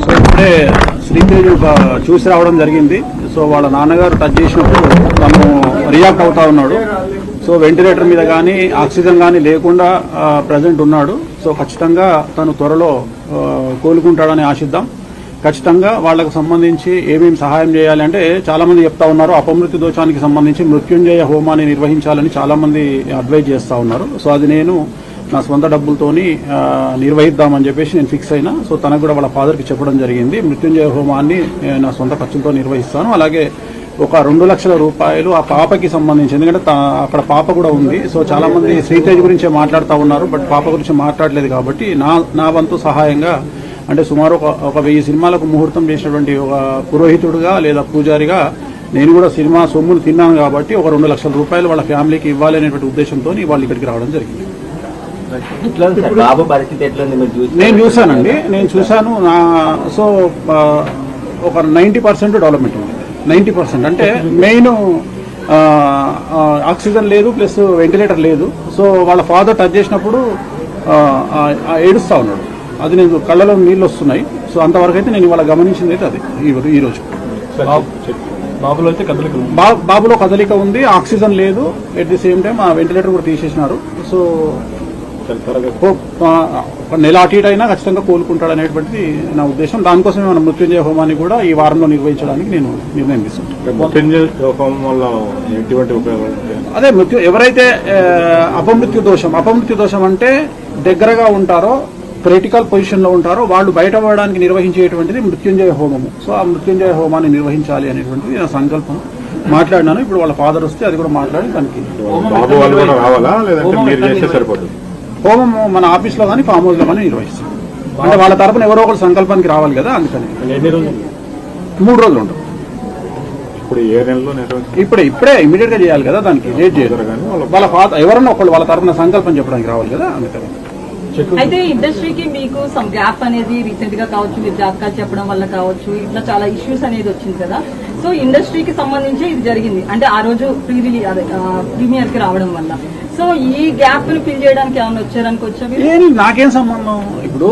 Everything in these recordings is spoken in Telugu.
సో ఇప్పుడే శ్రీదేవి ఒక చూసి రావడం జరిగింది. సో వాళ్ళ నాన్నగారు టచ్ చేసినప్పుడు తను రియాక్ట్ అవుతా ఉన్నాడు. సో వెంటిలేటర్ మీద కానీ ఆక్సిజన్ కానీ లేకుండా ప్రజెంట్ ఉన్నాడు. సో ఖచ్చితంగా తను త్వరలో కోలుకుంటాడని ఆశిద్దాం. ఖచ్చితంగా వాళ్ళకు సంబంధించి ఏమేమి సహాయం చేయాలి అంటే చాలా మంది చెప్తా ఉన్నారు. అపమృత్యు దోషానికి సంబంధించి మృత్యుంజయ హోమాన్ని నిర్వహించాలని చాలా మంది అడ్వైజ్ చేస్తా ఉన్నారు. సో అది నేను నా సొంత డబ్బులతోని నిర్వహిద్దామని చెప్పేసి నేను ఫిక్స్ అయినా. సో తనకు కూడా వాళ్ళ ఫాదర్కి చెప్పడం జరిగింది. మృత్యుంజయ హోమాన్ని నా సొంత ఖర్చులతో నిర్వహిస్తాను. అలాగే ఒక రెండు లక్షల రూపాయలు ఆ పాపకి సంబంధించి ఎందుకంటే అక్కడ పాప కూడా ఉంది. సో చాలా మంది శ్రీతేజ్ గురించే మాట్లాడుతూ ఉన్నారు బట్ పాప గురించి మాట్లాడలేదు కాబట్టి నా నా వంతు సహాయంగా అంటే సుమారు ఒక ఒక వెయ్యి సినిమాలకు ముహూర్తం చేసినటువంటి ఒక పురోహితుడుగా లేదా పూజారిగా నేను కూడా సినిమా సొమ్మును తిన్నాను కాబట్టి ఒక రెండు లక్షల రూపాయలు వాళ్ళ ఫ్యామిలీకి ఇవ్వాలి అనేటువంటి ఉద్దేశంతో వాళ్ళు ఇక్కడికి రావడం జరిగింది. ఎట్లా ఉంది సార్? బాబు పరిస్థితి ఎట్లా ఉంది మీరు చూసి నేను చూశానండి. నేను చూశాను. నా సో ఒక నైంటీ పర్సెంట్ డెవలప్మెంట్ ఉంది. Ninety percent. అంటే మెయిన్ ఆక్సిజన్ లేదు ప్లస్ వెంటిలేటర్ లేదు. సో వాళ్ళ ఫాదర్ టచ్ చేసినప్పుడు ఆ, ఆ, ఆ ఏడుస్తా ఉన్నాడు. అది నేను కళ్ళలో నీళ్ళు వస్తున్నాయి. సో అంతవరకు అయితే నేను ఇవాళ గమనించింది అయితే అది ఈ- ఈ రోజు. బాబులో అయితే కదలిక బాబులో కదలిక ఉంది. ఆక్సిజన్ లేదు. ఎట్ ది సేమ్ టైం ఆ వెంటిలేటర్ కూడా తీసేసినారు. సో నెల అటు ఇటు అయినా ఖచ్చితంగా కోలుకుంటాడు అనేటువంటిది నా ఉద్దేశం. దానికోసమే మన మృత్యుంజయ హోమాన్ని కూడా ఈ వారంలో నిర్వహించడానికి నేను నిర్ణయం తీసుకుంటాను? అదే మృత్యు ఎవరైతే అపమృత్యు దోషం అపమృత్యు దోషం అంటే దగ్గరగా ఉంటారో క్రిటికల్ పొజిషన్లో ఉంటారో వాళ్ళు బయటపడడానికి నిర్వహించేటువంటిది మృత్యుంజయ హోమము. సో ఆ మృత్యుంజయ హోమాన్ని నిర్వహించాలి అనేటువంటిది నా సంకల్పం. మాట్లాడినాను ఇప్పుడు వాళ్ళ ఫాదర్ వస్తే అది కూడా మాట్లాడి దానికి హోమము మన ఆఫీస్లో కానీ ఫామ్ హౌస్లో కానీ నిర్వహిస్తాం. అంటే వాళ్ళ తరపున ఎవరో ఒకరు సంకల్పానికి రావాలి కదా అందుకని. ఎన్ని రోజులు? మూడు రోజులు ఉంటుంది. ఇప్పుడు ఇప్పుడే ఇప్పుడే ఇమీడియట్గా చేయాలి కదా దానికి లేట్ చేయరు కానీ వాళ్ళ ఎవరన్నా ఒకళ్ళు వాళ్ళ తరపున సంకల్పం చెప్పడానికి రావాలి కదా అందుకని. అయితే ఇండస్ట్రీకి మీకు సమ్ గ్యాప్ అనేది రీసెంట్గా కావచ్చు మీరు జాతకాలు చెప్పడం వల్ల కావచ్చు ఇట్లా చాలా ఇష్యూస్ అనేది వచ్చింది కదా. సో ఇండస్ట్రీకి సంబంధించి ఇది జరిగింది. అంటే ఆ రోజు ప్రీ రిలీ అదే ప్రీమియర్కి రావడం వల్ల. సో ఈ గ్యాప్ని ఫిల్ చేయడానికి ఏమైనా వచ్చారనుకో వచ్చా మీరు? ఏం నాకేం సంబంధం? ఇప్పుడు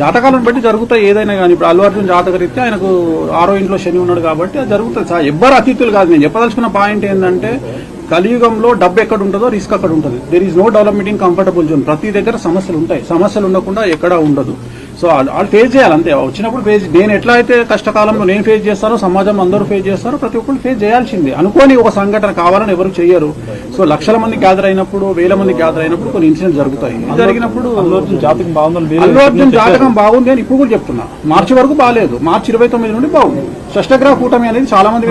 జాతకాలను బట్టి జరుగుతాయి ఏదైనా కానీ. ఇప్పుడు అల్లు అర్జున్ జాతక రీత్యా ఆయనకు ఆరో ఇంట్లో శని ఉన్నాడు కాబట్టి అది జరుగుతుంది. సార్ ఎవ్వరు అతిథులు కాదు. నేను చెప్పదలుచుకున్న పాయింట్ ఏంటంటే కలియుగంలో డబ్బు ఎక్కడ ఉంటుందో రిస్క్ అక్కడ ఉంటుంది. There is no development in comfortable zone ప్రతి దగ్గర సమస్యలు ఉంటాయి. సమస్యలు ఉండకుండా ఎక్కడ ఉండదు. సో వాళ్ళు వాళ్ళు ఫేస్ చేయాలి అంతే. వచ్చినప్పుడు ఫేస్ నేను ఎట్లా అయితే కష్టకాలంలో నేను ఫేస్ చేస్తానో సమాజం అందరూ ఫేస్ చేస్తారో ప్రతి ఒక్కరు ఫేస్ చేయాల్సిందే. అనుకోని ఒక సంఘటన కావాలని ఎవరు చెయ్యరు. సో లక్షల మంది గ్యాదర్ అయినప్పుడు వేల మంది గ్యాదర్ అయినప్పుడు కొన్ని ఇన్సిడెంట్స్ జరుగుతాయి. జరిగినప్పుడు జాతకం బాగుందని అల్లు. జాతకం బాగుంది అని ఇప్పుడు కూడా చెప్తున్నా. మార్చి వరకు బాగాలేదు మార్చి ఇరవై తొమ్మిది నుండి బాగుంది. షష్టగ్రహ కూటమి అనేది చాలా మంది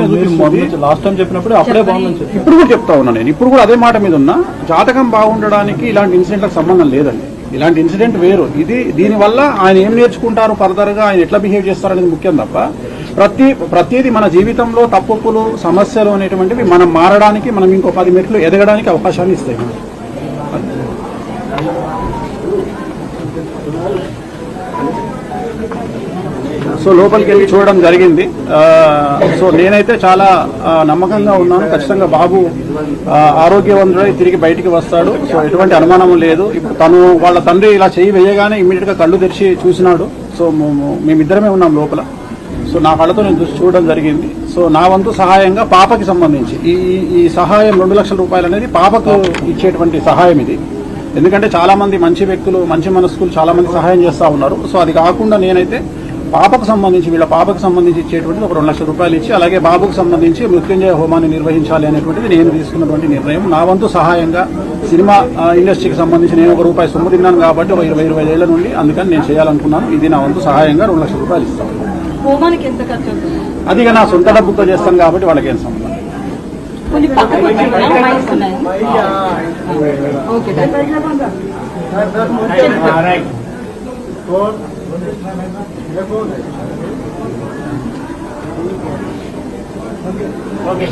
లాస్ట్ టైం చెప్పినప్పుడు అప్పుడే బాగుందని చెప్పారు. ఇప్పుడు కూడా చెప్తా ఉన్నా నేను. ఇప్పుడు కూడా అదే మాట మీద ఉన్నా. జాతకం బాగుండడానికి ఇలాంటి ఇన్సిడెంట్లకు సంబంధం లేదండి. ఇలాంటి ఇన్సిడెంట్ వేరు ఇది దీనివల్ల ఆయన ఏం నేర్చుకుంటారు ఫర్దర్గా ఆయన ఎట్లా బిహేవ్ చేస్తారు అనేది ముఖ్యం తప్ప ప్రతి ప్రతిదీ మన జీవితంలో తప్పులు సమస్యలు అనేటువంటివి మనం మారడానికి మనం ఇంకో పది మెట్లు ఎదగడానికి అవకాశాన్ని ఇస్తాయి మనకి. సో లోపలికి వెళ్ళి చూడడం జరిగింది. సో నేనైతే చాలా నమ్మకంగా ఉన్నాను. ఖచ్చితంగా బాబు ఆరోగ్యవంతుడై తిరిగి బయటికి వస్తాడు. సో ఎటువంటి అనుమానం లేదు. ఇప్పుడు తను వాళ్ళ తండ్రి ఇలా చేయి వేయగానే ఇమ్మీడియట్గా కళ్ళు తెరిచి చూసినాడు. సో మేమిద్దరమే ఉన్నాం లోపల. సో నా కళ్ళతో నేను చూసి చూడడం జరిగింది. సో నా వంతు సహాయంగా పాపకి సంబంధించి ఈ- ఈ సహాయం రెండు లక్షల రూపాయలు అనేది పాపకు ఇచ్చేటువంటి సహాయం ఇది. ఎందుకంటే చాలా మంది మంచి వ్యక్తులు మంచి మనస్కులు చాలా మంది సహాయం చేస్తా ఉన్నారు. సో అది కాకుండా నేనైతే పాపకు సంబంధించి వీళ్ళ పాపకు సంబంధించి ఇచ్చేటువంటిది ఒక రెండు లక్షల రూపాయలు ఇచ్చి అలాగే బాబుకు సంబంధించి మృత్యుంజయ హోమాన్ని నిర్వహించాలి అనేటువంటిది నేను తీసుకున్నటువంటి నిర్ణయం. నా వంతు సహాయంగా సినిమా ఇండస్ట్రీకి సంబంధించి నేను ఒక రూపాయి సొమ్ము తిన్నాను కాబట్టి ఒక ఇరవై ఇరవై ఏళ్ళ నుండి అందుకని నేను చేయాలనుకున్నాను. ఇది నా వంతు సహాయంగా రెండు లక్షల రూపాయలు ఇస్తాను. హోమానికి ఎంత ఖర్చు అవుతుంది? అది ఇక నా సొంత డబ్బుతో చేస్తాను కాబట్టి వాళ్ళకి ఏం సంబంధం కొన్ని పక్కకు వచ్చి మైక్స్ ఉన్నాయి ఓకే ఓకే